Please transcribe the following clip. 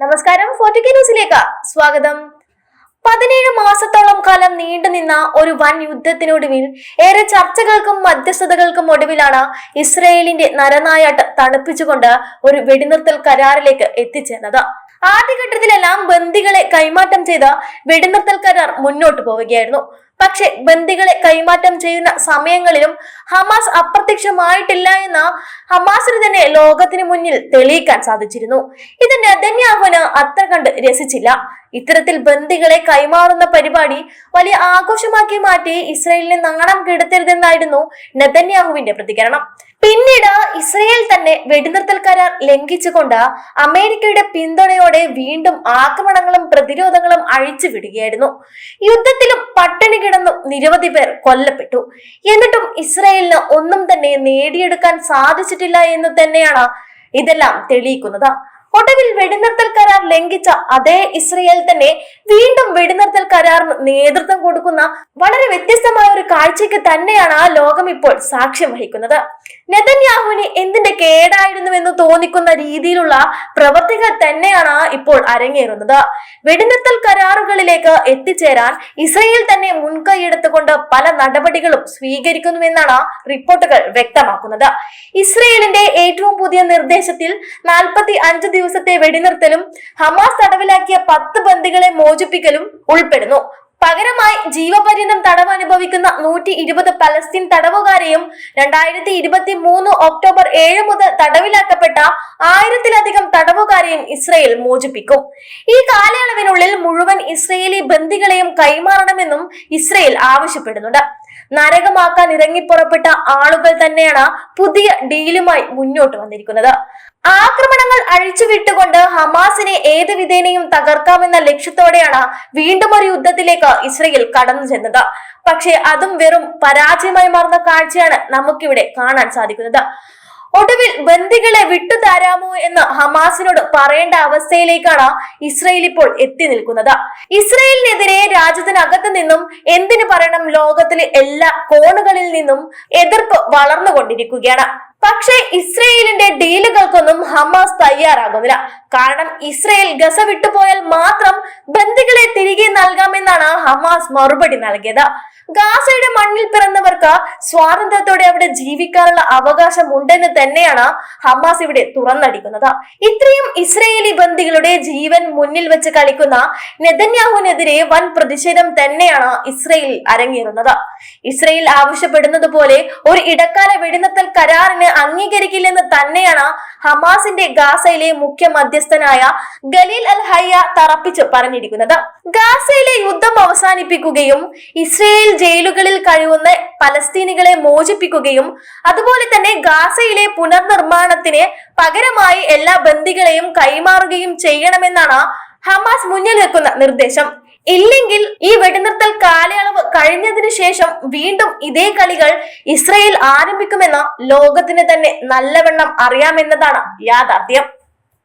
നമസ്കാരം ഫോർട്ടിക്ക ന്യൂസിലേക്ക് സ്വാഗതം. പതിനേഴ് മാസത്തോളം കാലം നീണ്ടുനിന്ന ഒരു വൻ യുദ്ധത്തിനൊടുവിൽ ഏറെ ചർച്ചകൾക്കും മധ്യസ്ഥതകൾക്കും ഒടുവിലാണ് ഇസ്രയേലിന്റെ നരനായാട്ട് തണുപ്പിച്ചുകൊണ്ട് ഒരു വെടിനിർത്തൽ കരാറിലേക്ക് എത്തിച്ചേർന്നത്. ആദ്യഘട്ടത്തിലെല്ലാം ബന്ദികളെ കൈമാറ്റം ചെയ്ത വെടിനിർത്തൽ കരാർ മുന്നോട്ട് പോവുകയായിരുന്നു. പക്ഷെ ബന്ദികളെ കൈമാറ്റം ചെയ്യുന്ന സമയങ്ങളിലും ഹമാസ് അപ്രത്യക്ഷമായിട്ടില്ല എന്ന ഹമാസിന് തന്നെ ലോകത്തിന് മുന്നിൽ തെളിയിക്കാൻ സാധിച്ചിരുന്നു. ഇത് നെതന്യാഹുവിന് അത്ര കണ്ട് രസിച്ചില്ല. ഇത്തരത്തിൽ ബന്ദികളെ കൈമാറുന്ന പരിപാടി വലിയ ആഘോഷമാക്കി മാറ്റി ഇസ്രയേലിനെ നാണം കെടുത്തരുതെന്നായിരുന്നു നെതന്യാഹുവിന്റെ പ്രതികരണം. പിന്നീട് ഇസ്രയേൽ തന്നെ വെടിനിർത്തൽ കരാർ ലംഘിച്ചുകൊണ്ട് അമേരിക്കയുടെ പിന്തുണയോടെ വീണ്ടും ആക്രമണങ്ങളും പ്രതിരോധങ്ങളും അഴിച്ചു വിടുകയായിരുന്നു. യുദ്ധത്തിലും പട്ടിണി കിടന്നും നിരവധി പേർ കൊല്ലപ്പെട്ടു. എന്നിട്ടും ഇസ്രയേലിന് ഒന്നും തന്നെ നേടിയെടുക്കാൻ സാധിച്ചിട്ടില്ല എന്ന് തന്നെയാണ് ഇതെല്ലാം തെളിയിക്കുന്നത്. ഒടുവിൽ വെടിനിർത്തൽ കരാർ ലംഘിച്ച അതേ ഇസ്രയേൽ തന്നെ വീണ്ടും വെടിനിർത്തൽ കരാറിന് നേതൃത്വം കൊടുക്കുന്ന വളരെ വ്യത്യസ്തമായ ഒരു കാഴ്ചയ്ക്ക് തന്നെയാണ് ആ ലോകം ഇപ്പോൾ സാക്ഷ്യം വഹിക്കുന്നത്. നെതന്യാഹുവിന് എന്തിന്റെ കേടായിരുന്നുവെന്ന് തോന്നിക്കുന്ന രീതിയിലുള്ള പ്രവർത്തികൾ തന്നെയാണ് ഇപ്പോൾ അരങ്ങേറുന്നത്. വെടിനിർത്തൽ കരാറുകളിലേക്ക് എത്തിച്ചേരാൻ ഇസ്രയേൽ തന്നെ മുൻകൈയെടുത്തുകൊണ്ട് പല നടപടികളും സ്വീകരിക്കുന്നുവെന്നാണ് റിപ്പോർട്ടുകൾ വ്യക്തമാക്കുന്നത്. ഇസ്രയേലിന്റെ ഏറ്റവും പുതിയ നിർദ്ദേശത്തിൽ നാൽപ്പത്തി അഞ്ച് ദിവസത്തെ വെടിനിർത്തലും ഹമാസ് തടവിലാക്കിയ പത്ത് ബന്ദികളെ മോചിപ്പിക്കലും ഉൾപ്പെടുന്നു. പകരമായി ജീവപര്യന്തം തടവ് അനുഭവിക്കുന്ന നൂറ്റി ഇരുപത് പലസ്തീൻ തടവുകാരെയും രണ്ടായിരത്തി ഇരുപത്തി മൂന്ന് ഒക്ടോബർ ഏഴ് മുതൽ തടവിലാക്കപ്പെട്ട ആയിരത്തിലധികം തടവുകാരെയും ഇസ്രയേൽ മോചിപ്പിക്കും. ഈ കാലയളവിനുള്ളിൽ മുഴുവൻ ഇസ്രയേലി ബന്ദികളെയും കൈമാറണമെന്നും ഇസ്രയേൽ ആവശ്യപ്പെടുന്നുണ്ട്. നരകമാക്കാൻ ഇറങ്ങിപ്പുറപ്പെട്ട ആളുകൾ തന്നെയാണ് പുതിയ ഡീലുമായി മുന്നോട്ട് വന്നിരിക്കുന്നത്. ആക്രമണങ്ങൾ അഴിച്ചുവിട്ടുകൊണ്ട് ഹമാസിനെ ഏത് വിധേനയും തകർക്കാമെന്ന ലക്ഷ്യത്തോടെയാണ് വീണ്ടും ഒരു യുദ്ധത്തിലേക്ക് ഇസ്രയേൽ കടന്നു ചെന്നത്. പക്ഷേ അതും വെറും പരാജയമായി മാറുന്ന കാഴ്ചയാണ് നമുക്കിവിടെ കാണാൻ സാധിക്കുന്നത്. ഒടുവിൽ ബന്ദികളെ വിട്ടുതരാമോ എന്ന് ഹമാസിനോട് പറയേണ്ട അവസ്ഥയിലേക്കാണ് ഇസ്രയേൽ ഇപ്പോൾ എത്തി നിൽക്കുന്നത്. ഇസ്രയേലിനെതിരെ രാജ്യത്തിനകത്ത് നിന്നും എന്തിനു പറയണം? ലോകത്തിലെ എല്ലാ കോണുകളിൽ നിന്നും എതിർപ്പ് വളർന്നുകൊണ്ടിരിക്കുകയാണ്. പക്ഷേ ഇസ്രയേലിന്റെ ഡീലുകൾക്കൊന്നും ഹമാസ് തയ്യാറാകുന്നില്ല. കാരണം ഇസ്രയേൽ ഗസ വിട്ടുപോയാൽ മാത്രം ബന്ദികളെ തിരികെ നൽകാമെന്നാണ് ഹമാസ് മറുപടി നൽകിയത്. ഗാസയുടെ മണ്ണിൽ പിറന്നവർക്ക് സ്വാതന്ത്ര്യത്തോടെ അവിടെ ജീവിക്കാനുള്ള അവകാശം ഉണ്ടെന്ന് തന്നെയാണ് ഹമാസ് ഇവിടെ തുറന്നടിക്കുന്നത്. ഇത്രയും ഇസ്രയേലി ബന്ദികളുടെ ജീവൻ മുന്നിൽ വെച്ച് കളിക്കുന്ന നെതന്യാഹുവിനെതിരെ വൻ പ്രതിഷേധം തന്നെയാണ് ഇസ്രയേൽ അരങ്ങേറുന്നത്. ഇസ്രയേൽ ആവശ്യപ്പെടുന്നത് പോലെ ഒരു ഇടക്കാല വെടിനിർത്തൽ കരാറിന് അംഗീകരിക്കില്ലെന്ന് തന്നെയാണ് ഹമാസിന്റെ ഗാസയിലെ മുഖ്യ മധ്യസ്ഥനായ ഗലീൽ അൽ ഹയ്യ തറപ്പിച്ച് പറഞ്ഞിരിക്കുന്നത്. ഗാസയിലെ യുദ്ധം അവസാനിപ്പിക്കുകയും ഇസ്രയേൽ ജയിലുകളിൽ കഴിയുന്ന പലസ്തീനികളെ മോചിപ്പിക്കുകയും അതുപോലെ തന്നെ ഗാസയിലെ പുനർനിർമ്മാണത്തിന് പകരമായി എല്ലാ ബന്ദികളെയും കൈമാറുകയും ചെയ്യണമെന്നാണ് ഹമാസ് മുന്നിൽ വെക്കുന്ന നിർദ്ദേശം. ഇല്ലെങ്കിൽ ഈ വെടിനിർത്തൽ കാലയളവ് കഴിഞ്ഞതിന് ശേഷം വീണ്ടും ഇതേ കളികൾ ഇസ്രയേൽ ആരംഭിക്കുമെന്ന ലോകത്തിന് തന്നെ നല്ലവണ്ണം അറിയാമെന്നതാണ് യാഥാർത്ഥ്യം.